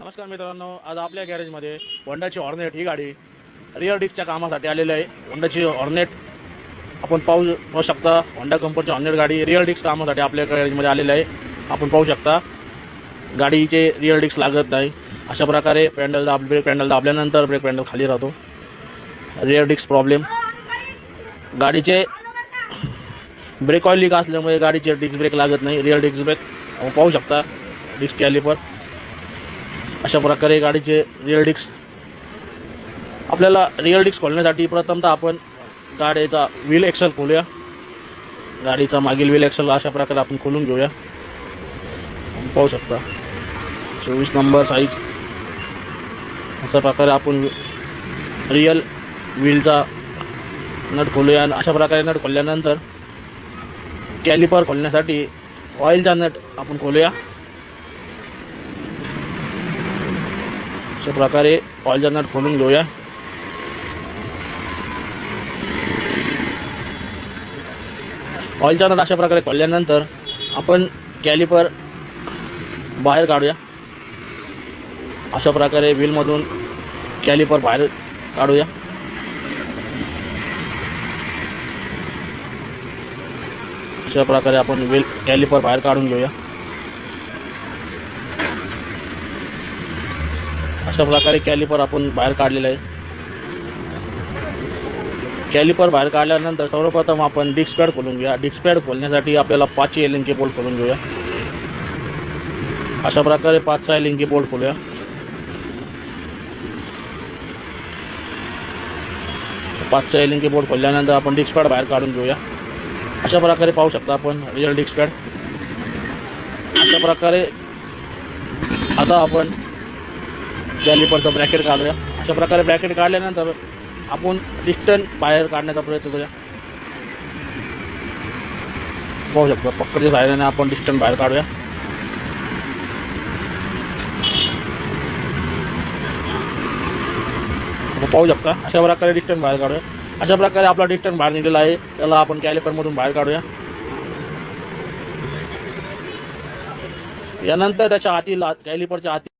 नमस्कार मित्रांनो आज आपल्या गॅरेजमध्ये होंडाची हॉर्नेट ही गाडी रिअर डिस्कच्या कामासाठी आलेली आहे. होंडाची हॉर्नेट आपण पाहू पाहू शकता. होंडा कंपनीची हॉर्नेट गाडी रिअर डिस्क कामासाठी आपल्या गॅरेजमध्ये आलेली आहे. आपण पाहू शकता. गाडीचे रिअर डिस्क लागत नाही. अशा प्रकारे पॅन्डल दाब ब्रेक पॅन्डल दाबल्यानंतर ब्रेक पॅन्डल खाली राहतो. Rear disc problem. गाडीचे ब्रेक ऑइल लीक असल्यामुळे गाडीचे डिस्क ब्रेक लागत नाही. रिअर डिस्क ब्रेक आपण पाहू शकता. Disc caliper. अशा प्रकारे गाडीचे रिअर डिक्स आपल्याला रिअर डिक्स खोलण्यासाठी प्रथमतः आपण गाडीचा व्हील एक्सल खोलूया. गाडीचा मागील व्हील एक्सल अशा प्रकारे आपण खोलून घेऊया. पाहू शकता. चोवीस नंबर साईज अशा प्रकारे आपण रिअल व्हीलचा नट खोलूया आणि अशा प्रकारे नट खोलल्यानंतर कॅलिपर खोलण्यासाठी ऑइलचा नट आपण खोलूया. अशा प्रकारे ऑइलचा नट खोलून घेऊया. ऑइलचा नट अशा प्रकारे खोलल्यानंतर आपण कॅलिपर बाहेर काढूया. अशा प्रकारे व्हीलमधून कॅलिपर बाहेर काढूया. अशा प्रकारे आपण व्हील कॅलिपर बाहेर काढून घेऊया. अशा प्रकारे कॅलिपर आपण बाहेर काढलेलं आहे. कॅलिपर बाहेर काढल्यानंतर सर्वप्रथम आपण डिक्स पॅड खोलून घेऊया. डिक्स पॅड खोलण्यासाठी आपल्याला पाच एल इंची बोल्ट खोलून घेऊया. अशा प्रकारे पाच सहा एल इंची बोल्ट खोलूया. पाच सहा एल इंची बोल्ट खोलल्यानंतर आपण डिक्स पॅड बाहेर काढून घेऊया. अशा प्रकारे पाहू शकता आपण रिअल डिक्स पॅड अशा प्रकारे आता आपण कॅलिपरचं ब्रॅकेट काढूया अशा प्रकारे ब्रॅकेट काढल्यानंतर आपण डिस्टन बाहेर काढण्याचा प्रयत्न करूया पाहू शकतो पकडच्या सहाय्याने आपण डिस्टन बाहेर काढूया पाहू शकता अशा प्रकारे डिस्टन बाहेर काढूया अशा प्रकारे आपला डिस्टन बाहेर निघालेला आहे त्याला आपण कॅलिपरमधून बाहेर काढूया यानंतर त्याच्या आतील कॅलिपरच्या आतील